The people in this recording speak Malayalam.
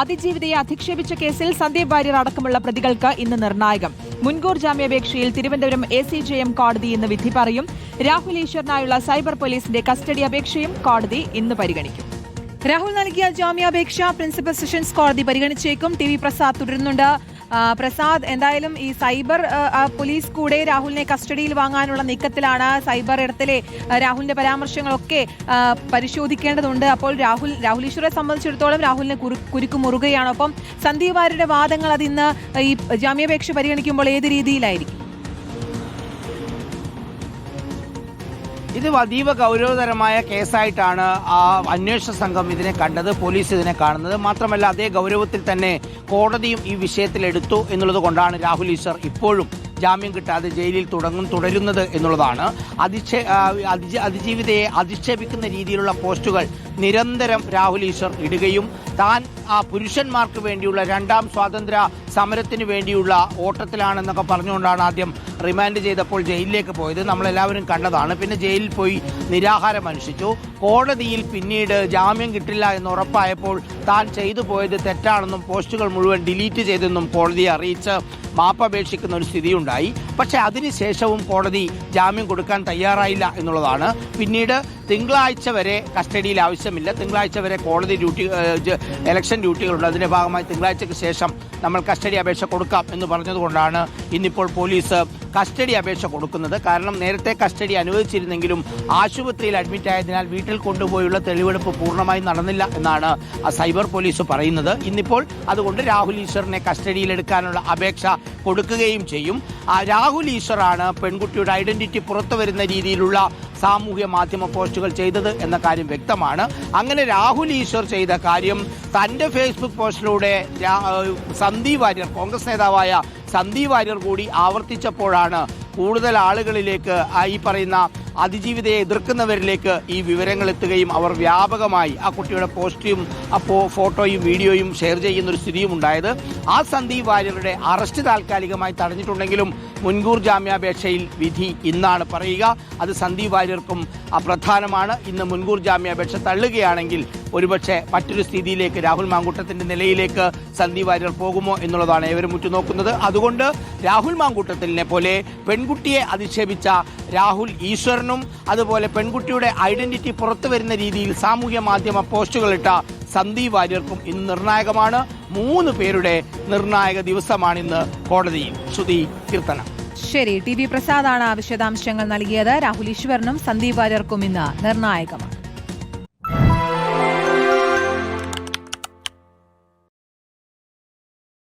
അതിജീവിതയെ അധിക്ഷേപിച്ച കേസിൽ സന്ദീപ് വാര്യർ അടക്കമുള്ള പ്രതികൾക്ക് ഇന്ന് നിർണായകം. മുൻകൂർ ജാമ്യാപേക്ഷയിൽ Thiruvananthapuram A C J M കോടതി ഇന്ന് വിധി പറയും. രാഹുൽ ഈശ്വറിനായുള്ള സൈബർ പോലീസിന്റെ കസ്റ്റഡി അപേക്ഷയും കോടതി ഇന്ന് പരിഗണിക്കും. രാഹുൽ നൽകിയ ജാമ്യാപേക്ഷ പ്രിൻസിപ്പൽ സെഷൻസ് കോടതി പരിഗണിച്ചേക്കും. ടി വി പ്രസാദ് തുടരുന്നുണ്ട്. പ്രസാദ് എന്തായാലും ഈ സൈബർ പോലീസ് കൂടെ രാഹുലിനെ കസ്റ്റഡിയിൽ വാങ്ങാനുള്ള നീക്കത്തിലാണ് സൈബർ ഇടത്തിലെ രാഹുലിന്റെ പരാമർശങ്ങളൊക്കെ പരിശോധിക്കേണ്ടതുണ്ട്. അപ്പോൾ രാഹുൽ രാഹുൽ ഈശ്വറെ സംബന്ധിച്ചിടത്തോളം രാഹുലിനെ കുരുക്കു മുറുകയാണ് ഒപ്പം സന്ദീപ് വാദങ്ങൾ അത് ഇന്ന് ഈ ജാമ്യാപേക്ഷ പരിഗണിക്കുമ്പോൾ ഏത് രീതിയിലായിരിക്കും? ഇത് അതീവ ഗൗരവതരമായ കേസായിട്ടാണ് ആ അന്വേഷണ സംഘം ഇതിനെ കണ്ടത് പോലീസ് ഇതിനെ കാണുന്നത്. മാത്രമല്ല അതേ ഗൗരവത്തിൽ തന്നെ കോടതിയും ഈ വിഷയത്തിൽ എടുത്തു എന്നുള്ളത് കൊണ്ടാണ് രാഹുൽ ഈശ്വർ ഇപ്പോഴും ജാമ്യം കിട്ടാതെ ജയിലിൽ തുടങ്ങും തുടരുന്നത് എന്നുള്ളതാണ്. അതിക്ഷേ അതിജ- അതിജീവിതയെ അധിക്ഷേപിക്കുന്ന രീതിയിലുള്ള പോസ്റ്റുകൾ നിരന്തരം രാഹുൽ ഈശ്വർ ഇടുകയും താൻ ആ പുരുഷന്മാർക്ക് വേണ്ടിയുള്ള രണ്ടാം സ്വാതന്ത്ര്യ സമരത്തിന് വേണ്ടിയുള്ള ഓട്ടത്തിലാണെന്നൊക്കെ പറഞ്ഞുകൊണ്ടാണ് ആദ്യം റിമാൻഡ് ചെയ്തപ്പോൾ ജയിലിലേക്ക് പോയത്. നമ്മളെല്ലാവരും കണ്ടതാണ്. പിന്നെ ജയിലിൽ പോയി നിരാഹാരം അനുഷ്ഠിച്ചു. കോടതിയിൽ പിന്നീട് ജാമ്യം കിട്ടില്ല എന്ന് ഉറപ്പായപ്പോൾ താൻ ചെയ്തു പോയത് തെറ്റാണെന്നും പോസ്റ്റുകൾ മുഴുവൻ ഡിലീറ്റ് ചെയ്തെന്നും കോടതിയെ അറിയിച്ച് മാപ്പപേക്ഷിക്കുന്ന ഒരു സ്ഥിതിയുണ്ടായി പക്ഷേ അതിനുശേഷവും കോടതി ജാമ്യം കൊടുക്കാൻ തയ്യാറായില്ല എന്നുള്ളതാണ്. പിന്നീട് തിങ്കളാഴ്ച വരെ കസ്റ്റഡിയിൽ ആവശ്യമില്ല. തിങ്കളാഴ്ച വരെ കോടതി ഡ്യൂട്ടി ഇലക്ഷൻ ഡ്യൂട്ടികളുണ്ട്. അതിന്റെ ഭാഗമായി തിങ്കളാഴ്ചയ്ക്ക് ശേഷം നമ്മൾ കസ്റ്റഡി അപേക്ഷ കൊടുക്കാം എന്ന് പറഞ്ഞതുകൊണ്ടാണ് ഇന്നിപ്പോൾ പോലീസ് കസ്റ്റഡി അപേക്ഷ കൊടുക്കുന്നത്. കാരണം നേരത്തെ കസ്റ്റഡി അനുവദിച്ചിരുന്നെങ്കിലും ആശുപത്രിയിൽ അഡ്മിറ്റായതിനാൽ വീട്ടിൽ കൊണ്ടുപോയുള്ള തെളിവെടുപ്പ് പൂർണമായി നടന്നില്ല എന്നാണ് സൈബർ പോലീസ് പറയുന്നത്. ഇന്നിപ്പോൾ അതുകൊണ്ട് രാഹുൽ ഈശ്വറിനെ കസ്റ്റഡിയിലെടുക്കാനുള്ള അപേക്ഷ കൊടുക്കുകയും ചെയ്യും. രാഹുൽ ഈശ്വറാണ് പെൺകുട്ടിയുടെ ഐഡന്റിറ്റി പുറത്തു വരുന്ന രീതിയിലുള്ള സാമൂഹ്യ മാധ്യമ പോസ്റ്റുകൾ ചെയ്തത് എന്ന കാര്യം വ്യക്തമാണ്. അങ്ങനെ രാഹുൽ ഈശ്വർ ചെയ്ത കാര്യം തന്റെ ഫേസ്ബുക്ക് പോസ്റ്റിലൂടെ സന്ദീപ് വാര്യർ കോൺഗ്രസ് നേതാവായ സന്ദീപ് വാര്യർ കൂടി ആവർത്തിച്ചപ്പോഴാണ് കൂടുതൽ ആളുകളിലേക്ക് ഈ പറയുന്ന അതിജീവിതയെ എതിർക്കുന്നവരിലേക്ക് ഈ വിവരങ്ങൾ എത്തുകയും അവർ വ്യാപകമായി ആ കുട്ടിയുടെ പോസ്റ്റും അപ്പോ ഫോട്ടോയും വീഡിയോയും ഷെയർ ചെയ്യുന്ന ഒരു സ്ഥിതിയും ഉണ്ടായത്. ആ സന്ദീപ് വാര്യരുടെ അറസ്റ്റ് താൽക്കാലികമായി തടഞ്ഞിട്ടുണ്ടെങ്കിലും മുൻകൂർ ജാമ്യാപേക്ഷയിൽ വിധി ഇന്നാണ് പറയുക. അത് സന്ദീപ് വാര്യർക്കും പ്രധാനമാണ് ഇന്ന് മുൻകൂർ ജാമ്യാപേക്ഷ തള്ളുകയാണെങ്കിൽ ഒരുപക്ഷെ മറ്റൊരു സ്ഥിതിയിലേക്ക് രാഹുൽ മാങ്കൂട്ടത്തിന്റെ നിലയിലേക്ക് സന്ദീപ് വാര്യർ പോകുമോ എന്നുള്ളതാണ് ഏവരും ഉറ്റുനോക്കുന്നത്. അതുകൊണ്ട് രാഹുൽ മാങ്കൂട്ടത്തിനെ പോലെ പെൺകുട്ടിയെ അധിക്ഷേപിച്ച രാഹുൽ ഈശ്വരനും അതുപോലെ പെൺകുട്ടിയുടെ ഐഡന്റിറ്റി പുറത്തു വരുന്ന രീതിയിൽ സാമൂഹ്യ മാധ്യമ പോസ്റ്റുകളിട്ട സന്ദീപ് വാര്യർക്കും ഇന്ന് നിർണായകമാണ്. മൂന്ന് പേരുടെ നിർണായക ദിവസമാണിന്ന് കോടതിയിൽ. ശ്രുതി കീർത്തനം. ശരി ടി വി പ്രസാദാണ് വിശദാംശങ്ങൾ നൽകിയത്. രാഹുൽ ഈശ്വരനും സന്ദീപ് വാര്യർക്കും ഇന്ന് നിർണായകമാണ്.